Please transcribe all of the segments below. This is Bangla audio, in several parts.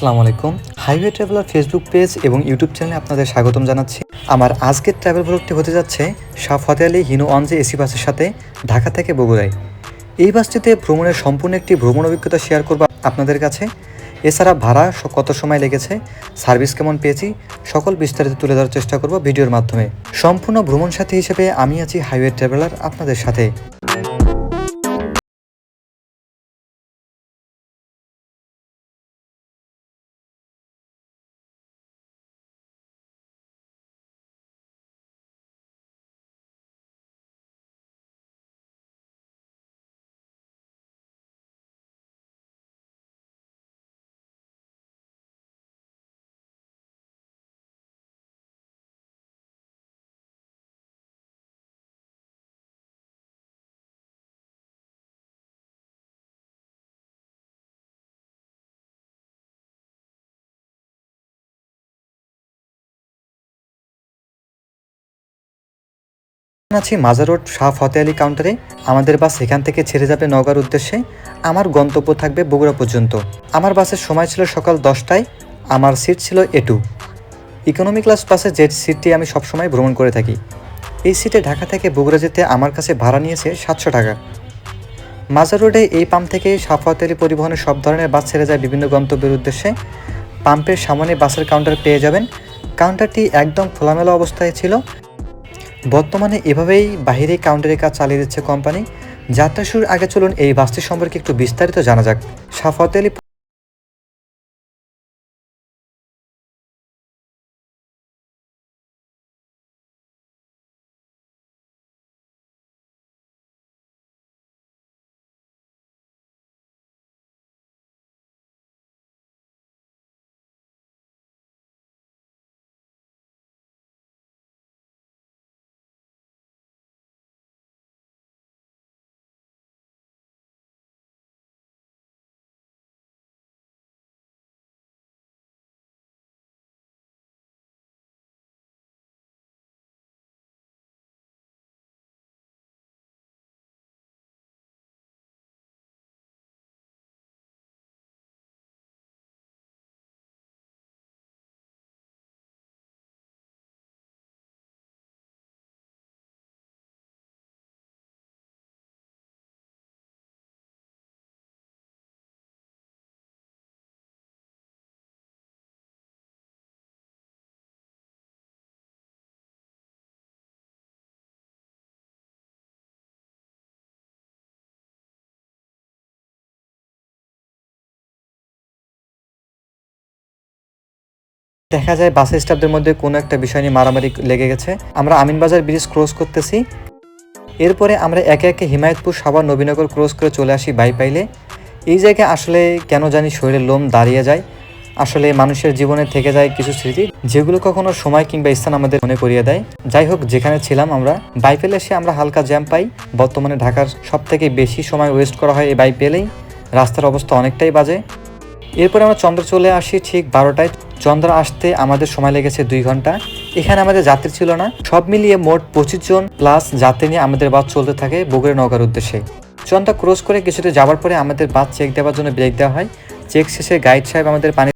আসসালামু আলাইকুম। হাইওয়ে ট্রাভেলার ফেসবুক পেজ এবং ইউটিউব চ্যানেলে আপনাদের স্বাগতম জানাচ্ছি। আমার আজকের ট্রাভেল ব্লগটি হতে যাচ্ছে শাহ ফতে আলী হিনো অঞ্জে এসি বাসের সাথে ঢাকা থেকে বগুড়ায়। এই বাসটিতে ভ্রমণের সম্পূর্ণ একটি ভ্রমণ অভিজ্ঞতা শেয়ার করব আপনাদের কাছে। এছাড়া ভাড়া কত সময় লেগেছে সার্ভিস কেমন পেয়েছি, সকল বিস্তারিত তুলে ধরার চেষ্টা করব ভিডিওর মাধ্যমে। সম্পূর্ণ ভ্রমণ সাথী হিসেবে আমি আছি হাইওয়ে ট্রাভেলার আপনাদের সাথে। আছি মাজার রোড শাহ ফতে আলী কাউন্টারে আমাদের বাস এখান থেকে ছেড়ে যাবে নগার উদ্দেশ্যে। আমার গন্তব্য থাকবে বগুড়া পর্যন্ত। আমার বাসের সময় ছিল সকাল দশটায়, আমার সিট ছিল এ টু ইকোনমি ক্লাস বাসে যে সিটটি আমি সবসময় ভ্রমণ করে থাকি। এই সিটে ঢাকা থেকে বগুড়া যেতে আমার কাছে ভাড়া নিয়েছে সাতশো টাকা। মাজার রোডে এই পাম্প থেকে সাফাত আলী পরিবহনের সব ধরনের বাস ছেড়ে যায় বিভিন্ন গন্তব্যের উদ্দেশ্যে। পাম্পের সামনে বাসের কাউন্টার পেয়ে যাবেন। কাউন্টারটি একদম খোলামেলা অবস্থায় ছিল। বর্তমানে এভাবেই বাহিরে কাউন্টারের কাজ চালিয়ে দিচ্ছে কোম্পানি যাত্রা শুরুর আগে চলুন এই বাসটি সম্পর্কে একটু বিস্তারিত জানা যাক। সাফাত আলী দেখা যায় বাস স্টাফদের মধ্যে কোনো একটা বিষয় নিয়ে মারামারি লেগে গেছে। আমরা আমিনবাজার ব্রিজ ক্রস করতেছি। এরপরে আমরা একে একে হিমায়তপুর, সাভার, নবীনগর ক্রস করে চলে আসি বাইপাইলে। এই জায়গায় আসলে কেন জানি শরীরের লোম দাঁড়িয়ে যায়। আসলে মানুষের জীবনে থেকে যায় কিছু স্মৃতি, যেগুলো কখনো সময় কিংবা স্থান আমাদের মনে করিয়ে দেয়। যাই হোক, যেখানে ছিলাম আমরা বাইপেলে এসে আমরা হালকা জ্যাম পাই। বর্তমানে ঢাকার সব থেকে বেশি সময় ওয়েস্ট করা হয় এই বাইপেলেই রাস্তার অবস্থা অনেকটাই বাজে। এরপরে আমরা চন্দ্র চলে আসি ঠিক বারোটায়। চন্দ্র আসতে আমাদের সময় লেগেছে দুই ঘণ্টা। এখানে আমাদের যাত্রী ছিল না। সব মিলিয়ে মোট পঁচিশ জন প্লাস যাত্রী নিয়ে আমাদের বাস চলতে থাকে বগুড়া নৌকার উদ্দেশ্যে। চন্দ্রা ক্রস করে কিছুটা যাওয়ার পরে আমাদের বাস চেক দেওয়ার জন্য ব্রেক দেওয়া হয়। চেক শেষে গাইড সাহেব আমাদের পানি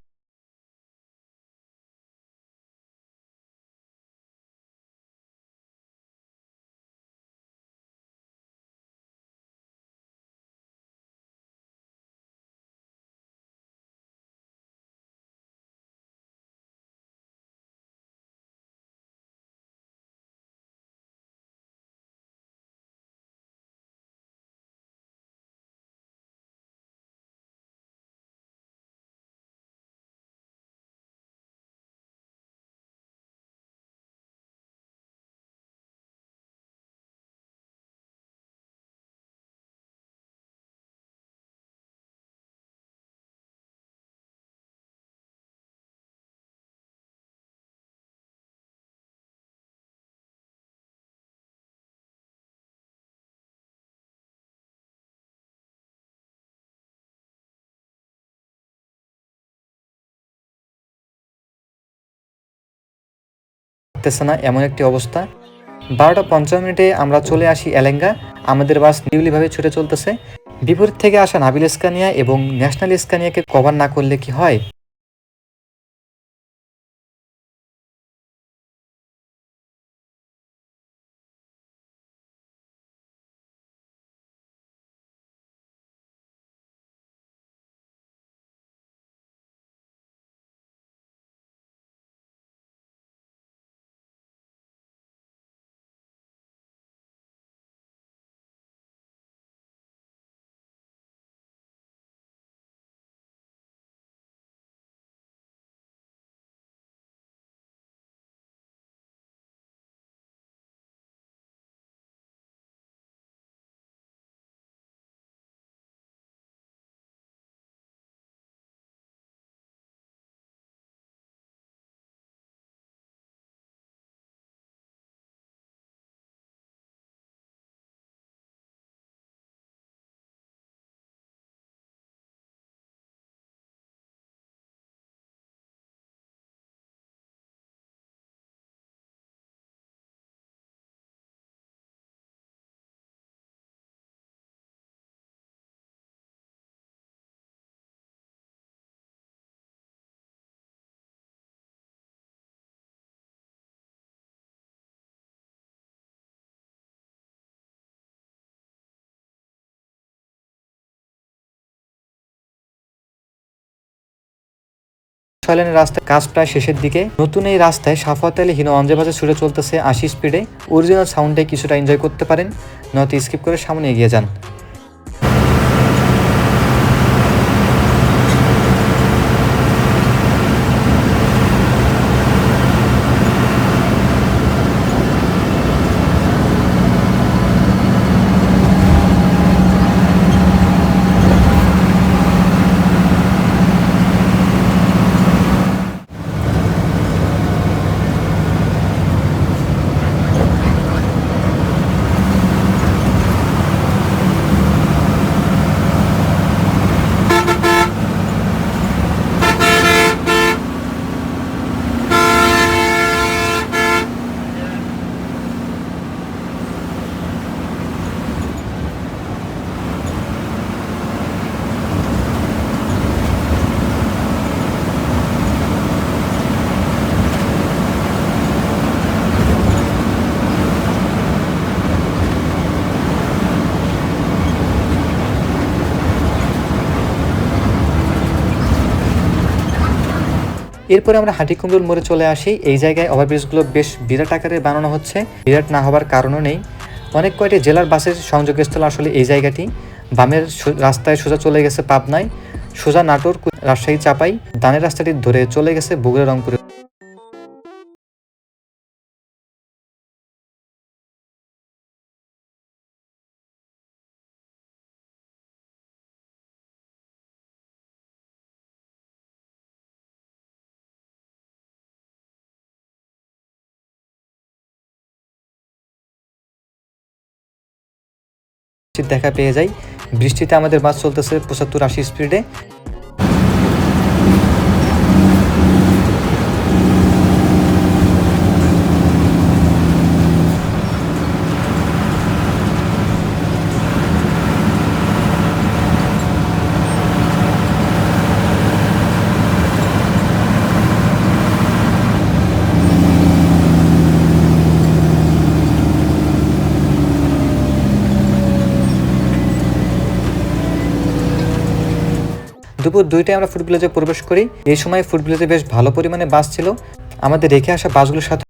থাকতেছে না এমন একটি অবস্থা। বারোটা পঞ্চান্ন মিনিটে আমরা চলে আসি এলেঙ্গা। আমাদের বাস নিউলিভাবে ছুটে চলতেছে। বিপরীত থেকে আসা নাবিল স্কানিয়া এবং ন্যাশনাল স্কানিয়াকে কভার না করলে কি হয়? ছয় লেনের রাস্তায় কাজ প্রায় শেষের দিকে। নতুন এই রাস্তায় সাফাত আলী হিনো অঞ্জেবাজে ছুটে চলতেছে আশি স্পিডে অরিজিনাল সাউন্ডে কিছুটা এনজয় করতে পারেন। নয়তো স্কিপ করে সামনে এগিয়ে যান। এরপরে আমরা হাটিকুন্দুল মোড়ে চলে আসি। এই জায়গায় ওভারব্রিজগুলো বেশ বিরাট আকারে বানানো হচ্ছে। বিরাট না হওয়ার কারণও নেই। অনেক কয়টি জেলার বাসের সংযোগস্থল আসলে এই জায়গাটি। বামের রাস্তায় সোজা চলে গেছে পাবনায়। সোজা নাটোর রাজশাহী, চাপাই। দানের রাস্তাটি ধরে চলে গেছে বগুড়া, রংপুরে। দেখা পেয়ে যাই। বৃষ্টিতে আমাদের বাস চলতেছে পঁচাত্তর আশি স্পিডে দুপুর দুইটায় আমরা ফুড ভিলেজে প্রবেশ করি। এই সময় ফুড ভিলেজে বেশ ভালো পরিমাণে বাস ছিল। আমাদের রেখে আসা বাসগুলোর সাথে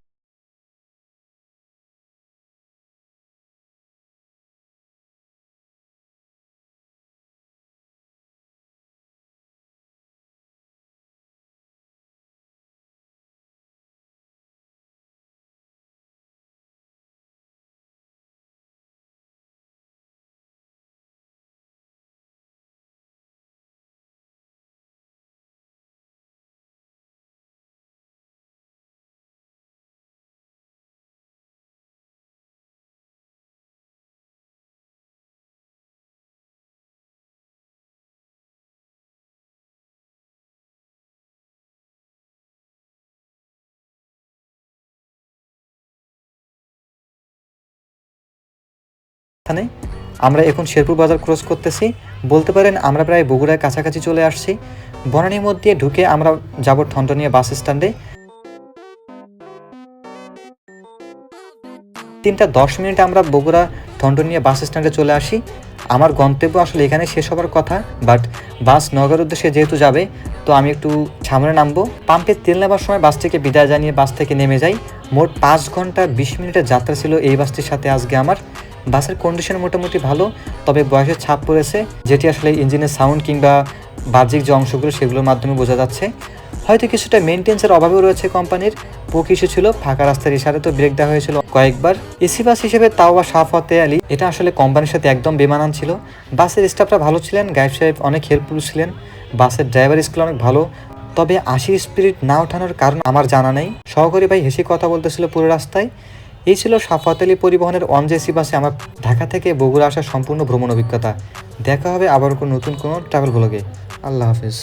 স্থানে। আমরা এখন শেরপুর বাজার ক্রস করতেছি। বলতে পারেন, আমরা প্রায় বগুড়ার কাছাকাছি চলে আসছি। বনানীর মধ্যে ঢুকে আমরা যাব ঠনটনিয়া বাস স্ট্যান্ডে। তিনটা দশ মিনিটে আমরা বগুড়া ঠনটনিয়া বাস স্ট্যান্ডে চলে আসি। আমার গন্তব্য আসলে এখানে শেষ হবার কথা, বাট বাস নগর উদ্দেশ্যে যেহেতু যাবে, তো আমি একটু সামনে নামবো। পাম্পে তেল নেবার সময় বাস থেকে বিদায় জানিয়ে বাস থেকে নেমে যাই। মোট পাঁচ ঘণ্টা বিশ মিনিটের যাত্রা ছিল এই বাসটির সাথে আজকে আমার। বাসের কন্ডিশন মোটামুটি ভালো, তবে বয়সের ছাপ পড়েছে, যেটি আসলে ইঞ্জিনের সাউন্ড কিংবা বাহ্যিক যে অংশগুলো সেগুলোর মাধ্যমে বোঝা যাচ্ছে। হয়তো কিছুটা মেনটেন্সের অভাবেও রয়েছে কোম্পানির। পোক ইস্যু ছিল, ফাঁকা রাস্তার ইশারে তো ব্রেক দেওয়া হয়েছিল কয়েকবার। এসি বাস হিসেবে তাও বা সাফ হতে আলী, এটা আসলে কোম্পানির সাথে একদম বেমানান ছিল। বাসের স্টাফরা ভালো ছিলেন গাইড সাহেব অনেক হেল্পফুল ছিলেন, বাসের ড্রাইভার স্কুল অনেক ভালো। তবে আশির স্পিরিট না ওঠানোর কারণ আমার জানা নেই। সহকারী ভাই হেসে কথা বলতেছিল পুরো রাস্তায়। এই ছিল সাফাত আলী পরিবহনের অনজেসি বাসে আমার ঢাকা থেকে বগুড়া আসার সম্পূর্ণ ভ্রমণ অভিজ্ঞতা। দেখা হবে আবার কোনো নতুন কোনো ট্রাভেল ব্লগে আল্লাহ হাফিজ।